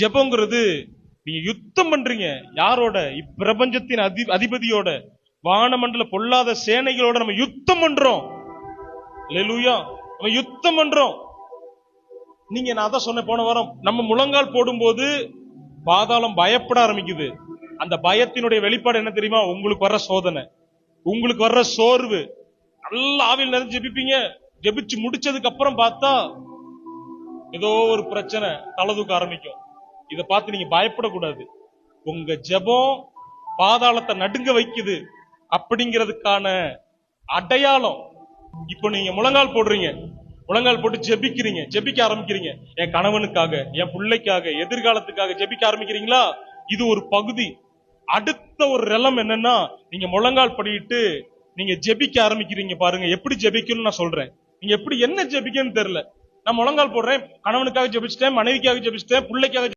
ஜெபங்கிறது நீங்க யுத்தம் பண்றீங்க. யாரோட? இப்பிரபஞ்சத்தின் அதி அதிபதியோட. வானமண்டல பொல்லாத சேனைகளோட நம்ம யுத்தம் பண்றோம். அல்லேலூயா. நம்ம யுத்தம் பண்றோம். நீங்க நான் அதான் சொன்னேன் போன வாரம். நம்ம முழங்கால் போடும்போது பாதாளம் பயப்பட ஆரம்பிக்குது. அந்த பயத்தினுடைய வெளிப்பாடு என்ன தெரியுமா? உங்களுக்கு வர்ற சோதனை. உங்களுக்கு வர்ற சோர்வு. நல்ல ஆவியில் நிறைஞ்சு ஜெபிப்பீங்க. ஜெபிச்சு முடிச்சதுக்கு அப்புறம் பார்த்தா ஏதோ ஒரு பிரச்சனை தலை தூக்க ஆரம்பிக்கும். இதை பார்த்து நீங்க பயப்படக்கூடாது. உங்க ஜெபம் பாதாளத்தை நடுங்க வைக்குது அப்படிங்கிறதுக்கான அடையாளம் இப்போ நீங்க முழங்கால் போடுறீங்க. முழங்கால் போட்டு ஜெபிக்கிறீங்க. ஜெபிக்க ஆரம்பிக்கிறீங்க. என் கணவனுக்காக என் பிள்ளைக்காக எதிர்காலத்துக்காக ஜெபிக்க ஆரம்பிக்கிறீங்களா? இது ஒரு பகுதி. அடுத்த ஒரு ரெலம் என்னன்னா நீங்க முழங்கால் படிட்டு நீங்க ஜெபிக்க ஆரம்பிக்கிறீங்க பாருங்க. எப்படி ஜெபிக்கணும்னு நான் சொல்றேன். நீங்க எப்படி என்ன ஜெபிக்கணும்னு தெரியல. நான் முழங்கால் போடுறேன். கணவனுக்காக ஜெபிச்சிட்டேன் மனைவிக்காக ஜெபிச்சிட்டேன் பிள்ளைக்காக